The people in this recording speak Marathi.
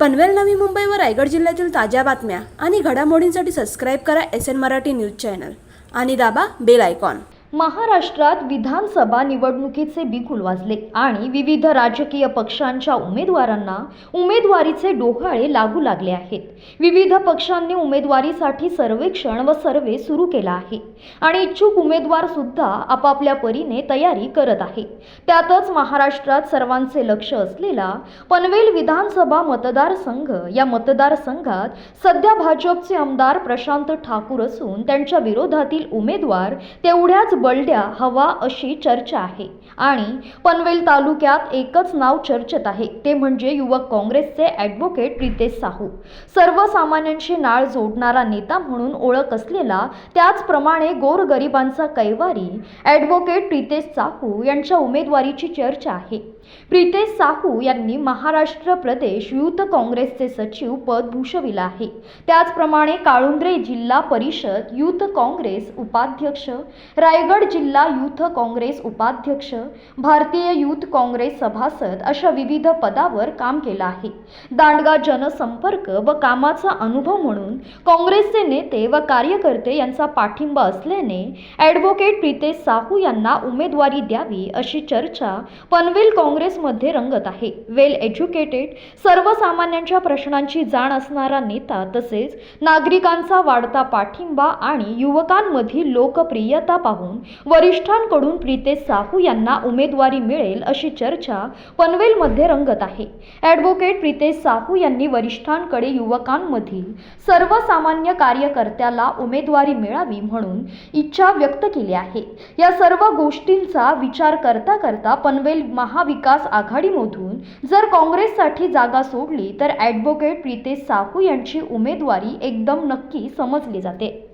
पनवेल नवी मुंबई व रायगड जिल्ह्यातील ताज्या बातम्या आणि घडामोडींसाठी सबस्क्राईब करा S N Marathi news channel. आणि दाबा बेल आयकॉन. महाराष्ट्रात विधानसभा निवडणुकीचे बिगुल वाजले आणि विविध राजकीय पक्षांच्या उमेदवारांना उमेदवारीचे डोहाळे लागू लागले आहेत. विविध पक्षांनी उमेदवारीसाठी सर्वेक्षण व सर्वे सुरू केला आहे. आणि इच्छुक उमेदवार सुद्धा आपापल्या परीने तयारी करत आहे. त्यातच महाराष्ट्रात सर्वांचे लक्ष असलेला पनवेल विधानसभा मतदारसंघ या मतदारसंघात सध्या भाजपचे आमदार प्रशांत ठाकूर असून त्यांच्या विरोधातील उमेदवार तेवढ्याच बलड्या हवा अशी चर्चा आहे. आणि पनवेल तालुक्यात एकच नाव चर्चेत आहे. ते म्हणजे युवक काँग्रेसचे ॲडव्होकेट प्रितेश साहू. सर्वसामान्यांशी नाळ जोडणारा नेता म्हणून ओळख असलेला त्याचप्रमाणे गोरगरिबांचा कैवारी ॲडव्होकेट प्रितेश साहू यांच्या उमेदवारीची चर्चा आहे. प्रितेश साहू यांनी महाराष्ट्र प्रदेश युथ काँग्रेसचे सचिव पद भूषविलं आहे. त्याचप्रमाणे काळुंद्रे जिल्हा परिषद युथ काँग्रेस उपाध्यक्ष राय रायगड जिल्हा युथ काँग्रेस उपाध्यक्ष भारतीय युथ काँग्रेस सभासद अशा विविध पदावर काम केलं आहे. दांडगा जनसंपर्क व कामाचा अनुभव म्हणून काँग्रेसचे नेते व कार्यकर्ते यांचा पाठिंबा असल्याने ॲडव्होकेट प्रितेश साहू यांना उमेदवारी द्यावी अशी चर्चा पनवेल काँग्रेसमध्ये रंगत आहे. वेल एज्युकेटेड सर्वसामान्यांच्या प्रश्नांची जाण असणारा नेता तसेच नागरिकांचा वाढता पाठिंबा आणि युवकांमधील लोकप्रियता पाहून वरिष्ठांकडून प्रितेश साहू यांना उमेदवारी मिळेल अशी चर्चा पनवेलमध्ये रंगत आहे. ॲडव्होकेट प्रितेश साहू यांनी वरिष्ठांकडे युवकांमधील सर्वसामान्य कार्यकर्त्याला उमेदवारी मिळावी म्हणून इच्छा व्यक्त केली आहे. या सर्व गोष्टींचा विचार करता करता पनवेल महाविकास आघाडीमधून जर काँग्रेससाठी जागा सोडली तर ॲडव्होकेट प्रितेश साहू यांची उमेदवारी एकदम नक्की समजली जाते.